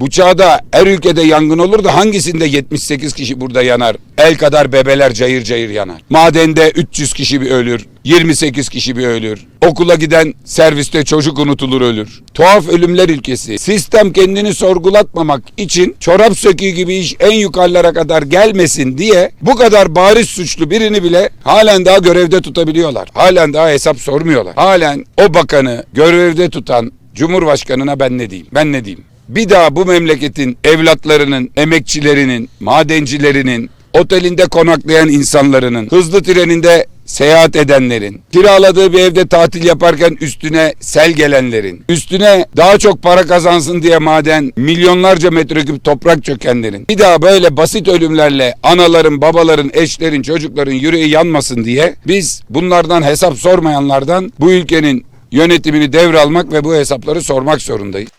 Bu çağda her ülkede yangın olur da hangisinde 78 kişi burada yanar? El kadar bebeler cayır cayır yanar. Madende 300 kişi bir ölür. 28 kişi bir ölür. Okula giden serviste çocuk unutulur ölür. Tuhaf ölümler ülkesi. Sistem kendini sorgulatmamak için çorap söküğü gibi iş en yukarılara kadar gelmesin diye bu kadar bariz suçlu birini bile halen daha görevde tutabiliyorlar. Halen daha hesap sormuyorlar. Halen o bakanı görevde tutan Cumhurbaşkanına ben ne diyeyim? Ben ne diyeyim? Bir daha bu memleketin evlatlarının, emekçilerinin, madencilerinin, otelinde konaklayan insanların, hızlı treninde seyahat edenlerin, kiraladığı bir evde tatil yaparken üstüne sel gelenlerin, üstüne daha çok para kazansın diye maden milyonlarca metreküp toprak çökenlerin, bir daha böyle basit ölümlerle anaların, babaların, eşlerin, çocukların yüreği yanmasın diye biz bunlardan hesap sormayanlardan bu ülkenin yönetimini devralmak ve bu hesapları sormak zorundayız.